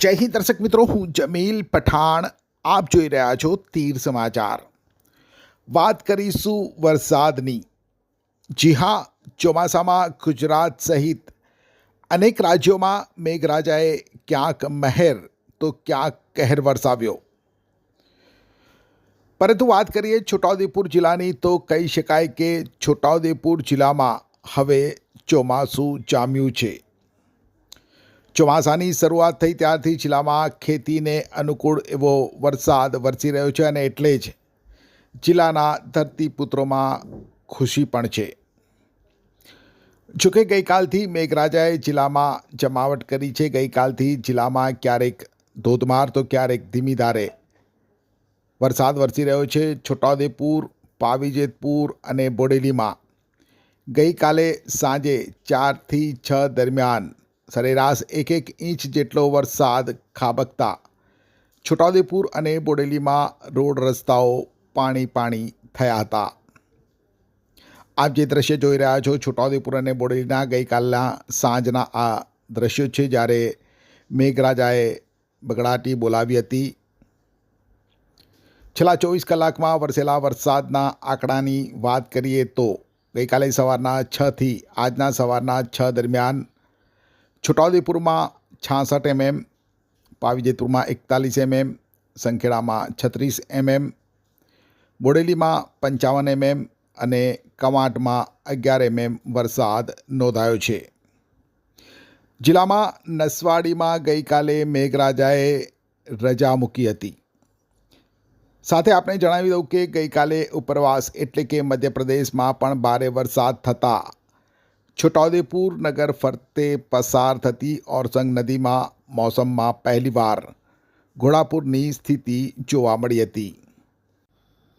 જય હિન્દ દર્શક મિત્રો, હું જમીલ પઠાણ. આપ જોઈ રહ્યા છો તીર સમાચાર. વાત કરીશું વરસાદની. જી હા, ચોમાસામાં ગુજરાત સહિત અનેક રાજ્યોમાં મેઘરાજાએ ક્યાંક મહેર, તો ક્યાંક કહેર વરસાવ્યો. પરંતુ વાત કરીએ છોટાઉદેપુર જિલ્લાની, તો કહી શકાય કે છોટાઉદેપુર જિલ્લામાં હવે ચોમાસું જામ્યું છે. ચોમાસાની શરૂઆત થઈ ત્યારથી જિલ્લામાં ખેતીને અનુકૂળ એવો વરસાદ વરસી રહ્યો છે અને એટલે જ જિલ્લાના ધરતીપુત્રોમાં ખુશી પણ છે. જોકે ગઈકાલથી મેઘરાજાએ જિલ્લામાં જમાવટ કરી છે. ગઈકાલથી જિલ્લામાં ક્યારેક ધોધમાર તો ક્યારેક ધીમી ધારે વરસાદ વરસી રહ્યો છે. છોટાઉદેપુર, પાવીજેતપુર અને બોડેલીમાં ગઈકાલે સાંજે ચારથી છ દરમિયાન સરેરાશ એક એક ઇંચ જેટલો વરસાદ ખાબકતા. છોટાઉદેપુર અને બોડેલીમાં રોડ રસ્તાઓ પાણી પાણી થયા હતા. આપ જે દ્રશ્ય જોઈ રહ્યા છો, છોટાઉદેપુર અને બોડેલીના ગઈકાલના સાંજના આ દ્રશ્યો છે, જ્યારે મેઘરાજાએ બગડાટી બોલાવી હતી. છેલ્લા ચોવીસ કલાકમાં વરસેલા વરસાદના આંકડાની વાત કરીએ તો ગઈકાલે સવારના છથી આજના સવારના છ દરમિયાન છોટાઉદેપુરમાં છાસઠ એમએમ, પાવીજેતપુરમાં એકતાલીસ એમએમ, સંખેડામાં છત્રીસ એમએમ, બોડેલીમાં પંચાવન એમએમ અને કવાંટમાં અગિયાર એમએમ વરસાદ નોંધાયો છે. જિલ્લામાં નસવાડીમાં ગઈકાલે મેઘરાજાએ રજા મૂકી હતી. સાથે આપણે જણાવી દઉં કે ગઈકાલે ઉપરવાસ એટલે કે મધ્યપ્રદેશમાં પણ ભારે વરસાદ થતાં છોટાઉદેપુર નગર ફરતે પસાર થતી ઓરસંગ નદીમાં મોસમમાં પહેલીવાર ઘોડાપુરની સ્થિતિ જોવા મળી હતી.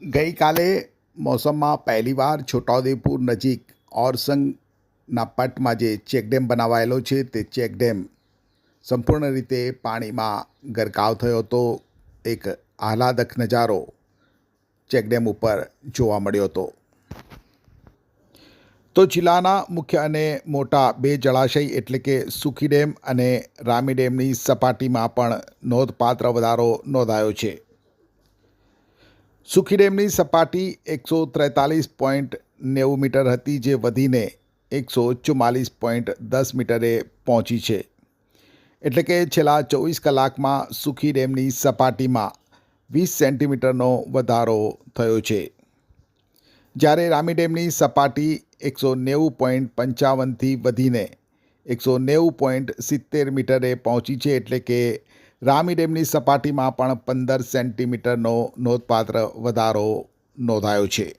ગઈકાલે મોસમમાં પહેલીવાર છોટાઉદેપુર નજીક ઓરસંગના પટમાં જે ચેકડેમ બનાવાયેલો છે તે ચેકડેમ સંપૂર્ણ રીતે પાણીમાં ગરકાવ થયો હતો. એક આહલાદક નજારો ચેકડેમ ઉપર જોવા મળ્યો હતો. તો જિલ્લાના મુખ્ય અને મોટા બે જળાશય એટલે કે સુખી ડેમ અને રામી ડેમની સપાટીમાં પણ નોંધપાત્ર વધારો નોંધાયો છે. સુખી ડેમની સપાટી એકસો ત્રેતાલીસ પોઈન્ટ નેવું મીટર હતી જે વધીને એકસો ચુમ્માલીસ પોઈન્ટ દસ મીટરે પહોંચી છે. એટલે કે છેલ્લા ચોવીસ કલાકમાં સુખી ડેમની સપાટીમાં વીસ સેન્ટીમીટરનો વધારો થયો છે. જ્યારે રામી ડેમની સપાટી એકસો નેવું પોઈન્ટ પંચાવનથી વધીને એકસો નેવું પોઈન્ટ સિત્તેર મીટરે પહોંચી છે એટલે કે રામી ડેમની સપાટીમાં પણ પંદર સેન્ટીમીટરનો નોંધપાત્ર વધારો નોંધાયો છે.